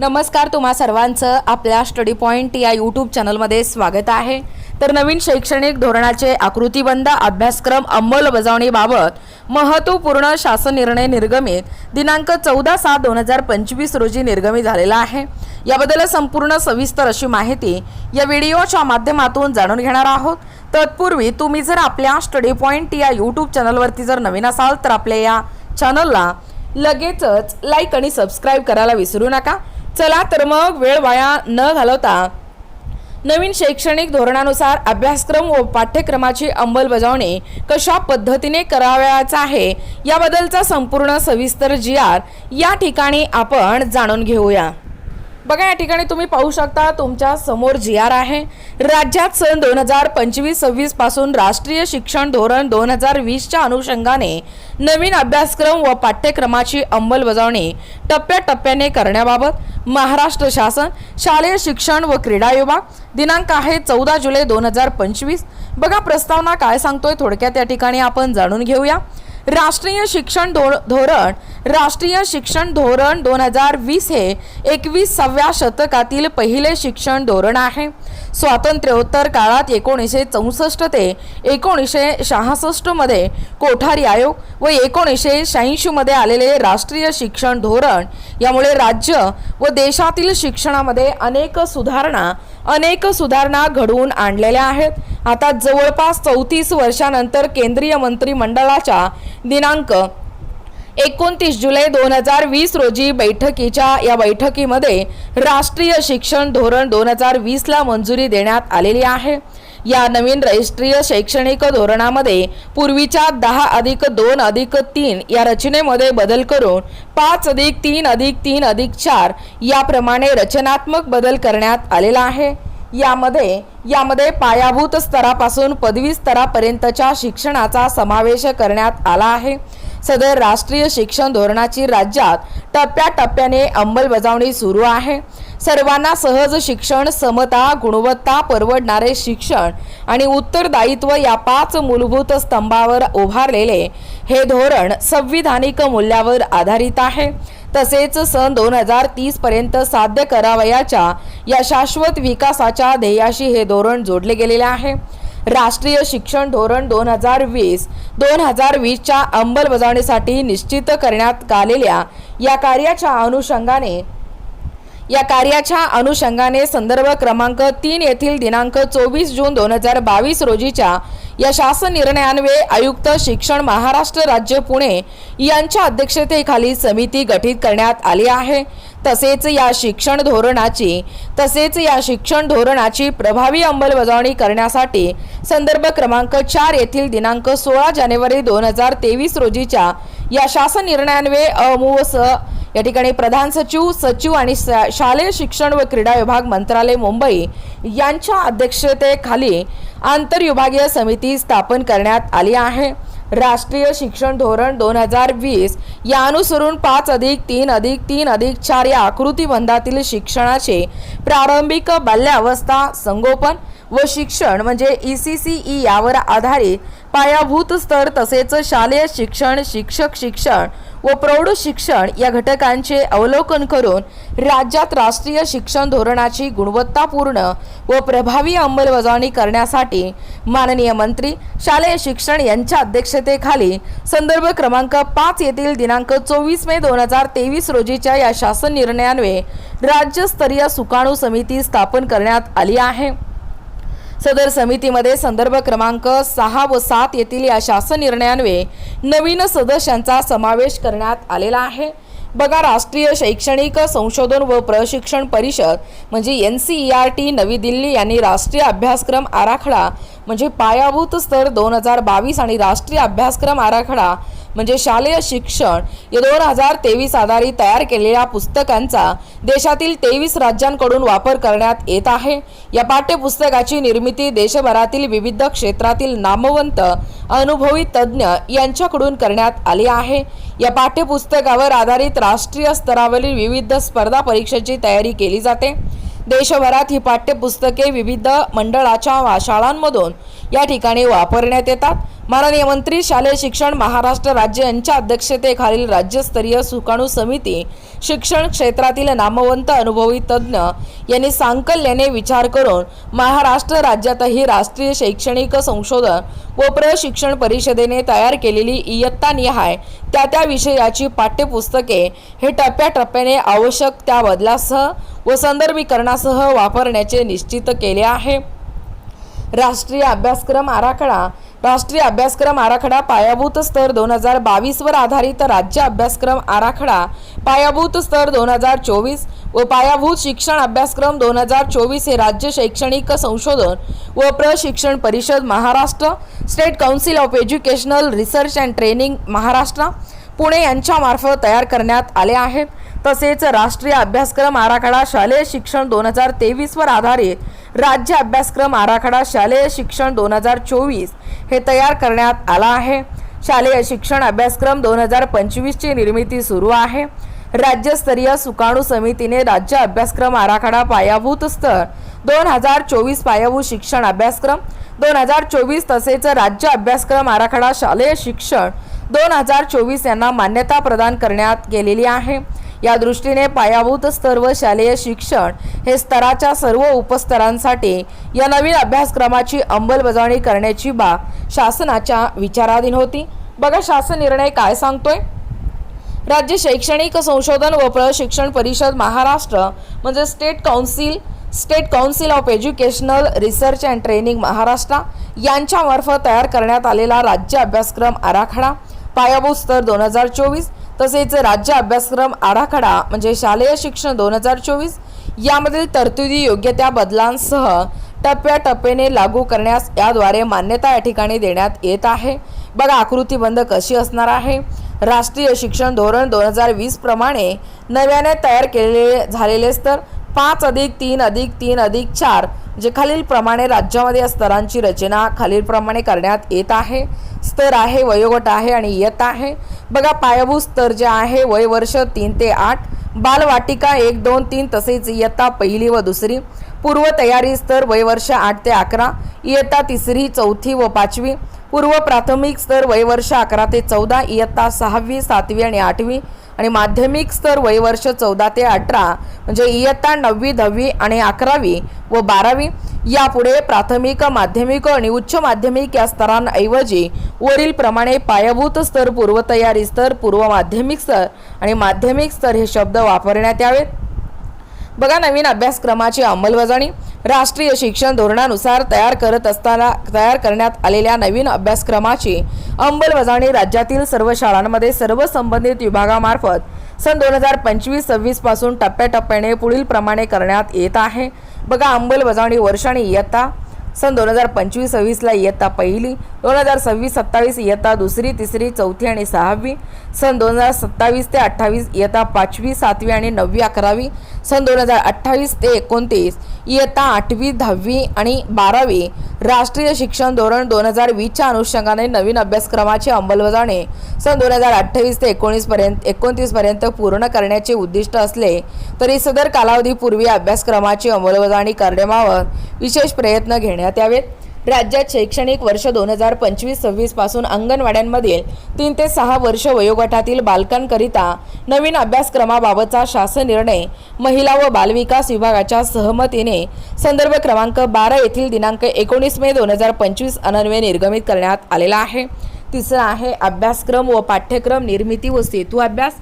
नमस्कार तुम्हा सर्वांचं आपल्या स्टडी पॉईंट या यूट्यूब चॅनलमध्ये स्वागत आहे. तर नवीन शैक्षणिक धोरणाचे आकृतीबंध अभ्यासक्रम अंमलबजावणीबाबत महत्त्वपूर्ण शासन निर्णय निर्गमित दिनांक चौदा सात दोन हजार पंचवीस रोजी निर्गमित झालेला आहे. याबद्दल संपूर्ण सविस्तर अशी माहिती या व्हिडिओच्या माध्यमातून जाणून घेणार आहोत. तत्पूर्वी तुम्ही जर आपल्या स्टडी पॉईंट या यूट्यूब चॅनलवरती जर नवीन असाल तर आपल्या या चॅनलला लगेचच लाईक आणि सबस्क्राईब करायला विसरू नका. चला तर मग वेळ वाया न घालवता नवीन शैक्षणिक धोरणानुसार अभ्यासक्रम व पाठ्यक्रमाची अंमलबजावणी कशा पद्धतीने करावयाचा आहे याबद्दलचा संपूर्ण सविस्तर जी आर या ठिकाणी आपण जाणून घेऊया. बघा या ठिकाणी तुम्ही पाहू शकता तुमच्यासमोर जी आर आहे. राज्यात सन दोन हजार पंचवीस सव्वीसपासून राष्ट्रीय शिक्षण धोरण दोन हजार वीसच्या अनुषंगाने नवीन अभ्यासक्रम व पाठ्यक्रमाची अंमलबजावणी टप्प्याटप्प्याने करण्याबाबत महाराष्ट्र शासन शालेय शिक्षण व क्रीडा विभाग दिनांक आहे चौदा जुलै दोन हजार पंचवीस. बघा प्रस्तावना काय सांगतोय थोडक्यात या ठिकाणी आपण जाणून घेऊया. राष्ट्रीय शिक्षण धो धोरण राष्ट्रीय शिक्षण धोरण दोन हजार वीस हे एकविसाव्या शतकातील पहिले शिक्षण धोरण आहे. स्वातंत्र्योत्तर काळात एकोणीसशे चौसष्ट ते एकोणीसशे शहासष्टमध्ये कोठारी आयोग व एकोणीसशे शहाऐंशीमध्ये आलेले राष्ट्रीय शिक्षण धोरण यामुळे राज्य व देशातील शिक्षणामध्ये अनेक सुधारणा अनेक सुधारणा घडवून आणलेल्या आहेत. आता जवळपास चौतीस वर्षानंतर केंद्रीय मंत्रिमंडळाच्या दिनांक एकोणतीस जुलै दोन हजार वीस रोजी बैठकीच्या या बैठकीमध्ये राष्ट्रीय शिक्षण धोरण दोन हजार वीसला मंजुरी देण्यात आलेली आहे. या नवीन राष्ट्रीय शैक्षणिक धोरणामध्ये पूर्वीच्या दहा अधिक दोन अधिक तीन या रचनेमध्ये बदल करून पाच अधिक तीन अधिक तीन अधिक चार याप्रमाणे रचनात्मक बदल करण्यात आलेला आहे. यामध्ये यामध्ये पायाभूत स्तरापासून पदवी स्तरापर्यंतच्या शिक्षणाचा समावेश करण्यात आला आहे. सदर राष्ट्रीय शिक्षण धोरणाची राज्यात टप्प्याटप्प्याने अंमलबजावणी सुरू आहे. सर्वांना सहज शिक्षण समता गुणवत्ता परवडणारे शिक्षण आणि उत्तरदायित्व या पाच मूलभूत स्तंभावर उभारलेले हे धोरण संविधानिक मूल्यावर आधारित आहे. तसेच सन दोन हजार तीसपर्यंत साध्य करावयाच्या या शाश्वत विकासाच्या ध्येयाशी हे धोरण जोडले गेलेले आहे. राष्ट्रीय शिक्षण धोरण दोन हजार वीस दोन हजार वीसच्या अंमलबजावणीसाठी निश्चित करण्यात आलेल्या या कार्याच्या अनुषंगाने या कार्याच्या अनुषंगाने संदर्भ क्रमांक तीन येथील दिनांक चोवीस जून दोन हजार बावीस रोजीच्या या शासन निर्णयान्वये आयुक्त शिक्षण महाराष्ट्र राज्य पुणे यांच्या अध्यक्षतेखाली समिती गठीत करण्यात आली आहे. तसेच या शिक्षण धोरणाची तसेच या शिक्षण धोरणाची प्रभावी अंमलबजावणी करण्यासाठी संदर्भ क्रमांक चार येथील दिनांक सोळा जानेवारी दोन हजार तेवीस रोजीच्या या शासन निर्णयान्वये अमूव स या ठिकाणी प्रधान सचिव सचिव आणि शालेय शिक्षण व क्रीडा विभाग मंत्रालय मुंबई यांच्या अध्यक्षतेखाली आंतरविभागीय समिती स्थापन करण्यात आली आहे. राष्ट्रीय शिक्षण धोरण दोन हजार वीस या अनुसरून पाच अधिक तीन अधिक तीन अधिक चार या आकृतीबंधातील शिक्षणाचे प्रारंभिक बाल्यावस्था संगोपन व शिक्षण म्हणजे ई सी सी ई यावर आधारित पायाभूत स्तर तसेच शालेय शिक्षण शिक्षक शिक्षण व प्रौढ शिक्षण या घटकांचे अवलोकन करून राज्यात राष्ट्रीय शिक्षण धोरणाची गुणवत्तापूर्ण व प्रभावी अंमलबजावणी करण्यासाठी माननीय मंत्री शालेय शिक्षण यांच्या अध्यक्षतेखाली संदर्भ क्रमांक पाच येथील दिनांक चोवीस मे दोन हजार तेवीस रोजीच्या या शासन निर्णयान्वये राज्यस्तरीय सुकाणू समिती स्थापन करण्यात आली आहे. सदर समितीमध्ये संदर्भ क्रमांक सहा व सात येथील या शासन निर्णयान्वये नवीन सदस्यांचा समावेश करण्यात आलेला आहे. बघा राष्ट्रीय शैक्षणिक संशोधन व प्रशिक्षण परिषद म्हणजे N C E R T नवी दिल्ली यांनी राष्ट्रीय अभ्यासक्रम आराखडा म्हणजे पायाभूत स्तर दोन हजार बावीस आणि राष्ट्रीय अभ्यासक्रम आराखडा म्हणजे शालेय शिक्षण या दोन हजार तेवीस आधारित तयार केलेल्या पुस्तकांचा देशातील तेवीस राज्यांकडून वापर करण्यात येत आहे. या पाठ्यपुस्तकाची निर्मिती देशभरातील विविध क्षेत्रातील नामवंत अनुभवी तज्ज्ञ यांच्याकडून करण्यात आली आहे. या पाठ्यपुस्तकावर आधारित राष्ट्रीय स्तरावरील विविध स्पर्धा परीक्षेची तयारी केली जाते. देशभरात ही पाठ्यपुस्तके विविध मंडळाच्या शाळांमधून या ठिकाणी वापरण्यात येतात. माननीय मंत्री शालेय शिक्षण महाराष्ट्र राज्य यांच्या अध्यक्षतेखालील राज्यस्तरीय सुकाणू समिती शिक्षण क्षेत्रातील नामवंत अनुभवी तज्ज्ञ यांनी सांकल्याने विचार करून महाराष्ट्र राज्यातही राष्ट्रीय शैक्षणिक संशोधन व प्रशिक्षण परिषदेने तयार केलेली इयत्ता निहाय त्या त्या विषयाची पाठ्यपुस्तके हे टप्प्याटप्प्याने आवश्यक त्या बदलासह व संदर्भीकरणासह वापरण्याचे निश्चित केले आहे. राष्ट्रीय अभ्यासक्रम आराखडा राष्ट्रीय अभ्यासक्रम आराखडा पायाभूत स्तर दोन हजार बावीसवर आधारित राज्य अभ्यासक्रम आराखडा पायाभूत स्तर दोन हजार चोवीस व पायाभूत शिक्षण अभ्यासक्रम दोन हजार चोवीस हे राज्य शैक्षणिक संशोधन व प्रशिक्षण परिषद Maharashtra state council of educational research and training Maharashtra Pune यांच्यामार्फत तयार करण्यात आले आहेत तसेच राष्ट्रीय अभ्यासक्रम आराखडा शालेय शिक्षण दोन हजार तेवीसवर आधारित राज्य अभ्यासक्रम आराखडा शालेय शिक्षण दोन हजार चोवीस हे तयार करण्यात आला आहे. शालेय शिक्षण अभ्यासक्रम दोन हजार पंचवीसची निर्मिती सुरू आहे. राज्यस्तरीय सुकाणू समितीने राज्य अभ्यासक्रम आराखडा पायाभूत स्तर दोन हजार चोवीस पायाभूत शिक्षण अभ्यासक्रम दोन हजार चोवीस तसेच राज्य अभ्यासक्रम आराखडा शालेय शिक्षण दोन हजार चोवीस यांना मान्यता प्रदान करण्यात गेलेली आहे. या दृष्टीने पायाभूत स्तर व शालेय शिक्षण हे स्तराच्या सर्व उपस्तरांसाठी या नवीन अभ्यासक्रमाची अंमलबजावणी करण्याची बाब शासनाच्या विचाराधीन होती. बघा शासन निर्णय काय सांगतोय? राज्य शैक्षणिक संशोधन व प्रशिक्षण परिषद महाराष्ट्र म्हणजे state council state council of educational research and training Maharashtra यांच्यामार्फत तयार करण्यात आलेला राज्य अभ्यासक्रम आराखडा पायाभूत स्तर दोन हजार चोवीस तसेच राज्य अभ्यासक्रम आराखडा म्हणजे शालेय शिक्षण दोन हजार चोवीस यामधील तरतुदी योग्य त्या बदलांसह टप्प्याटप्प्याने लागू करण्यास याद्वारे मान्यता या ठिकाणी देण्यात येत आहे. बघा आकृतीबंध कशी असणार आहे? राष्ट्रीय शिक्षण धोरण दोन हजार वीस प्रमाणे नव्याने तयार केलेले झालेले स्तर पाच अधिक तीन अधिक तीन अधिक चार जे खालीलप्रमाणे राज्यामध्ये या स्तरांची रचना खालीलप्रमाणे करण्यात येत आहे. स्तर आहे वयोगट आहे आणि येत आहे. बघा पायाभूत स्तर जे आहे वय वर्ष तीन ते आठ बालवाटिका एक दोन तीन तसेच इयत्ता पहिली व दुसरी. पूर्वतयारी स्तर वय वर्ष आठ ते अकरा इयत्ता तिसरी चौथी व पाचवी. पूर्व प्राथमिक स्तर वयवर्ष अकरा ते चौदा इयत्ता सहावी सातवी आणि आठवी आणि माध्यमिक स्तर वयवर्ष चौदा ते अठरा म्हणजे इयत्ता नववी दहावी आणि अकरावी व बारावी. यापुढे प्राथमिक माध्यमिक आणि उच्च माध्यमिक या स्तरांऐवजी वरील प्रमाणे पायाभूत स्तर पूर्वतयारी स्तर पूर्व माध्यमिक स्तर आणि माध्यमिक स्तर हे शब्द वापरण्यात यावेत. बघा नवीन अभ्यासक्रमाची अंमलबजावणी. राष्ट्रीय शिक्षण धोरणानुसार तयार करत असताना तयार करण्यात आलेल्या नवीन अभ्यासक्रमाची अंमलबजावणी राज्यातील सर्व शाळांमध्ये सर्व संबंधित विभागामार्फत सन दोन हजार पंचवीस सव्वीसपासून टप्प्याटप्प्याने पुढील प्रमाणे करण्यात येत आहे. बघा अंमलबजावणी वर्षाने इयत्ता सन दोन हजार पंचवीस सव्वीसला इयत्ता पहिली दोन हजार सव्वीस सत्तावीस इयत्ता दुसरी तिसरी चौथी आणि सहावी. सन दोन हजार सत्तावीस ते अठ्ठावीस इयत्ता पाचवी सातवी आणि नववी अकरावी. सन दोन हजार अठ्ठावीस ते एकोणतीस इयत्ता आठवी दहावी आणि बारावी. राष्ट्रीय शिक्षण धोरण दोन हजार वीसच्या अनुषंगाने नवीन अभ्यासक्रमाची अंमलबजावणी. सन दोन हजार अठ्ठावीस ते एकोणीसपर्यंत एकोणतीसपर्यंत पूर्ण करण्याचे उद्दिष्ट असले तरी सदर कालावधीपूर्वी अभ्यासक्रमाची अंमलबजावणी करण्याबाबत विशेष प्रयत्न घेण्यात यावेत. राज्यात शैक्षणिक वर्ष दोन हजार पंचवीस सव्वीसपासून अंगणवाड्यांमधील तीन ते सहा वर्ष वयोगटातील बालकांकरिता नवीन अभ्यासक्रमाबाबतचा शासन निर्णय महिला व बालविकास विभागाच्या सहमतीने संदर्भ क्रमांक बारा येथील दिनांक एकोणीस मे दोन हजार पंचवीस अनन्वये निर्गमित करण्यात आलेला आहे. तिसरा आहे अभ्यासक्रम व पाठ्यक्रम निर्मिती व सेतू अभ्यास.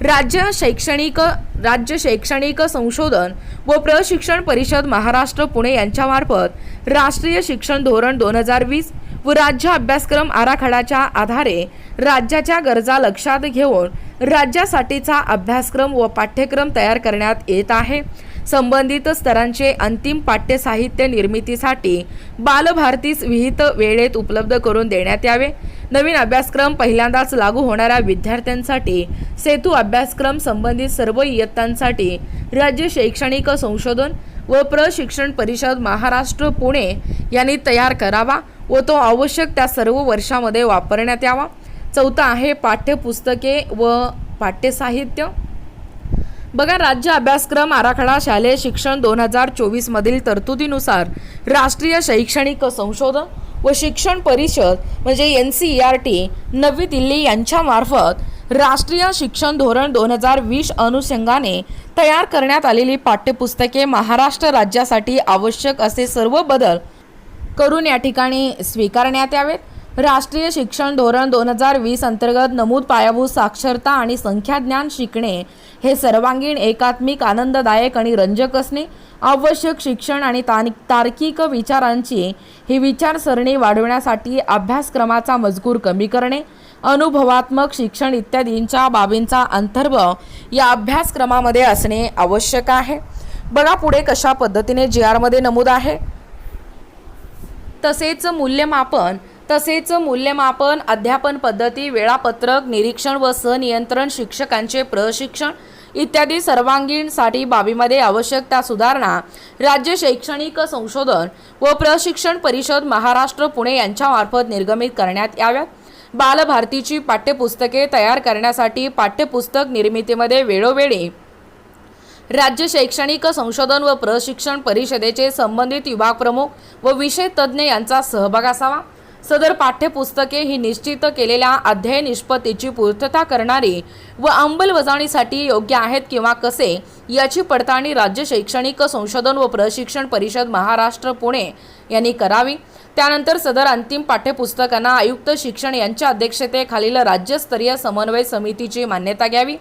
राज्य शैक्षणिक राज्य शैक्षणिक संशोधन व प्रशिक्षण परिषद महाराष्ट्र पुणे यांच्यामार्फत राष्ट्रीय शिक्षण धोरण दोन हजार वीस व राज्य अभ्यासक्रम आराखड्याच्या आधारे राज्याच्या गरजा लक्षात घेऊन राज्यासाठीचा अभ्यासक्रम व पाठ्यक्रम तयार करण्यात येत आहे. संबंधित स्तरांचे अंतिम पाठ्यसाहित्य निर्मितीसाठी बालभारतीस विहित वेळेत उपलब्ध करून देण्यात यावे. नवीन अभ्यासक्रम पहिल्यांदाच लागू होणाऱ्या विद्यार्थ्यांसाठी सेतू अभ्यासक्रम संबंधित सर्व इयत्तांसाठी राज्य शैक्षणिक संशोधन व प्रशिक्षण परिषद महाराष्ट्र पुणे यांनी तयार करावा व तो आवश्यक त्या सर्व वर्षामध्ये वापरण्यात यावा. चौथा आहे पाठ्यपुस्तके व पाठ्यसाहित्य. बघा राज्य अभ्यासक्रम आराखडा शालेय शिक्षण दोन हजार चोवीसमधील तरतुदीनुसार राष्ट्रीय शैक्षणिक संशोधन व शिक्षण परिषद म्हणजे N C E R T नवी दिल्ली यांच्यामार्फत राष्ट्रीय शिक्षण धोरण दोन हजार वीस अनुषंगाने तयार करण्यात आलेली पाठ्यपुस्तके महाराष्ट्र राज्यासाठी आवश्यक असे सर्व बदल करून या ठिकाणी स्वीकारण्यात यावेत. राष्ट्रीय शिक्षण धोरण दोन हजार वीस अंतर्गत नमूद पायाभूत साक्षरता आणि संख्याज्ञान शिकणे हे सर्वांगीण एकात्मिक आनंददायक आणि रंजक असणे. आवश्यक शिक्षण आणि तानिक तार्किक विचारांची ही विचारसरणी वाढवण्यासाठी अभ्यासक्रमाचा मजकूर कमी करणे. अनुभवात्मक शिक्षण इत्यादींच्या बाबींचा अंतर्भाव या अभ्यासक्रमामध्ये असणे आवश्यक आहे. बघा पुढे कशा पद्धतीने जी आरमध्ये नमूद आहे. तसेच मूल्यमापन तसेच मूल्यमापन अध्यापन पद्धती वेळापत्रक निरीक्षण व सनियंत्रण शिक्षकांचे प्रशिक्षण इत्यादी सर्वांगीणसाठी बाबीमध्ये आवश्यक त्या सुधारणा राज्य शैक्षणिक संशोधन व प्रशिक्षण परिषद महाराष्ट्र पुणे यांच्यामार्फत निर्गमित करण्यात याव्यात. बालभारतीची पाठ्यपुस्तके तयार करण्यासाठी पाठ्यपुस्तक निर्मितीमध्ये वेळोवेळी. राज्य शैक्षणिक संशोधन व प्रशिक्षण परिषदेचे संबंधित विभागप्रमुख व विषय तज्ज्ञ यांचा सहभाग असावा. सदर पाठ्यपुस्तके ही निश्चित केलेल्या अध्याय निष्पत्तीची पूर्तता करणारी व अंमलबजावणीसाठी योग्य आहेत किंवा कसे याची पडताळणी राज्य शैक्षणिक संशोधन व प्रशिक्षण परिषद महाराष्ट्र पुणे यांनी करावी. त्यानंतर सदर अंतिम पाठ्यपुस्तकांना आयुक्त शिक्षण यांच्या अध्यक्षतेखालील राज्यस्तरीय समन्वय समितीची मान्यता घ्यावी.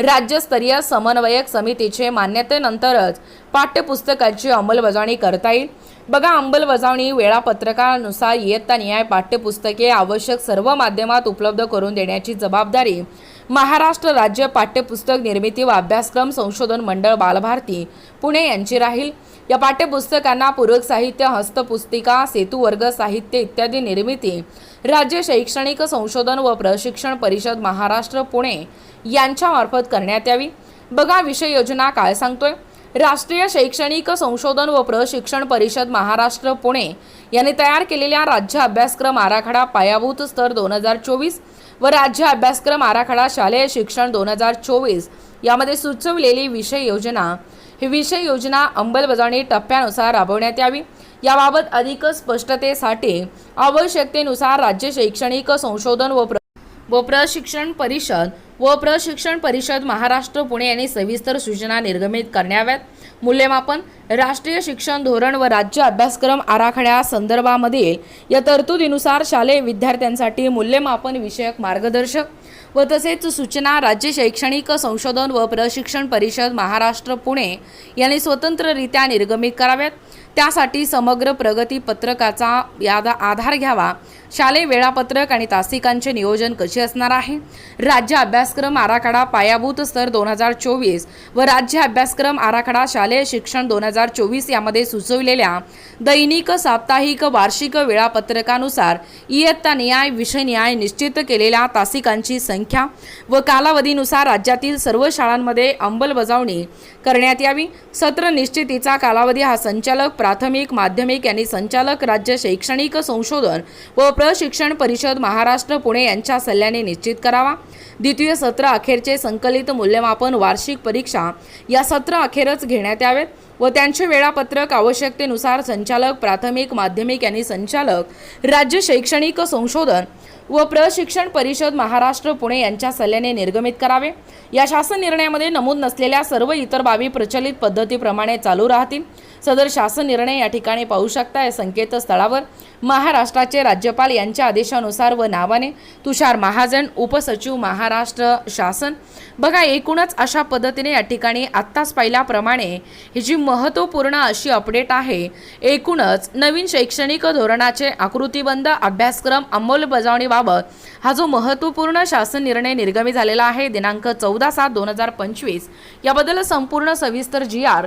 राज्यस्तरीय समन्वयक समितीचे मान्यतेनंतरच पाठ्यपुस्तकाची अंमलबजावणी करता येईल. बघा अंमलबजावणी वेळापत्रकानुसार इयत्ता न्याय पाठ्यपुस्तके आवश्यक सर्व माध्यमात उपलब्ध करून देण्याची जबाबदारी महाराष्ट्र राज्य पाठ्यपुस्तक निर्मिती व अभ्यासक्रम संशोधन मंडळ बालभारती पुणे यांची राहील. या पाठ्यपुस्तकांना पूरक साहित्य हस्तपुस्तिका सेतुवर्ग साहित्य इत्यादी निर्मिती राज्य शैक्षणिक संशोधन व प्रशिक्षण परिषद महाराष्ट्र पुणे यांच्यामार्फत करण्यात यावी. बघा विषय योजना काय सांगतोय? राष्ट्रीय शैक्षणिक संशोधन व प्रशिक्षण परिषद महाराष्ट्र पुणे यांनी तयार केलेल्या राज्य अभ्यासक्रम आराखडा पायाभूत स्तर दोन हजार चोवीस व राज्य अभ्यासक्रम आराखडा शालेय शिक्षण दोन हजार चोवीस यामध्ये सुचवलेली विषय योजना. ही विषय योजना अंमलबजावणी टप्प्यानुसार राबवण्यात यावी. याबाबत अधिक स्पष्टतेसाठी आवश्यकतेनुसार राज्य शैक्षणिक संशोधन व प्र व प्रशिक्षण परिषद व प्रशिक्षण परिषद महाराष्ट्र पुणे यांनी सविस्तर सूचना निर्गमित करण्याव्यात. मूल्यमापन राष्ट्रीय शिक्षण धोरण व राज्य अभ्यासक्रम आराखड्यासंदर्भामधील या तरतुदीनुसार शालेय विद्यार्थ्यांसाठी मूल्यमापन विषयक मार्गदर्शक व तसेच सूचना राज्य शैक्षणिक संशोधन व प्रशिक्षण परिषद महाराष्ट्र पुणे यांनी स्वतंत्ररित्या निर्गमित कराव्यात. त्यासाठी समग्र प्रगती पत्रकाचा यादा आधार घ्यावा. शालेय वेळापत्रक आणि तासिकांचे नियोजन कसे असणार आहे? राज्य अभ्यासक्रम आराखडा पायाभूत स्तर दोन हजार चोवीस व राज्य अभ्यासक्रम आराखडा शालेय शिक्षण दोन हजार चोवीस यामध्ये सुचवलेल्या दैनिक साप्ताहिक वार्षिक वेळापत्रकानुसार इयत्ता न्याय विषय न्याय निश्चित केलेल्या तासिकांची संख्या व कालावधीनुसार राज्यातील सर्व शाळांमध्ये अंमलबजावणी करण्यात यावी. सत्र निश्चितीचा कालावधी हा संचालक प्राथमिक माध्यमिक यांनी संचालक राज्य शैक्षणिक संशोधन व प्रशिक्षण परिषद महाराष्ट्र पुणे यांच्या सल्ल्याने निश्चित करावा. द्वितीय सत्र अखेरचे संकलित मूल्यमापन वार्षिक परीक्षा या सत्र अखेरच घेण्यात यावेत. व त्यांचे वेळापत्रक आवश्यकतेनुसार संचालक प्राथमिक माध्यमिक यांनी संचालक राज्य शैक्षणिक संशोधन व प्रशिक्षण परिषद महाराष्ट्र पुणे यांच्या सल्ल्याने निर्गमित करावे. या शासन निर्णयामध्ये नमूद नसलेल्या सर्व इतर बाबी प्रचलित पद्धतीप्रमाणे चालू राहतील. सदर शासन निर्णय या ठिकाणी पाहू शकता या संकेतस्थळावर महाराष्ट्राचे राज्यपाल यांच्या आदेशानुसार व नावाने तुषार महाजन उपसचिव महाराष्ट्र शासन बघा एकूणच अशा पद्धतीने या ठिकाणी आत्ताच पाहिल्याप्रमाणे ही जी महत्त्वपूर्ण अशी अपडेट आहे एकूणच नवीन शैक्षणिक धोरणाचे आकृतीबंध अभ्यासक्रम अंमलबजावणीबाबत हा जो महत्त्वपूर्ण शासन निर्णय निर्गमी झालेला आहे दिनांक चौदा सात दोन हजार पंचवीस याबद्दल संपूर्ण सविस्तर जी आर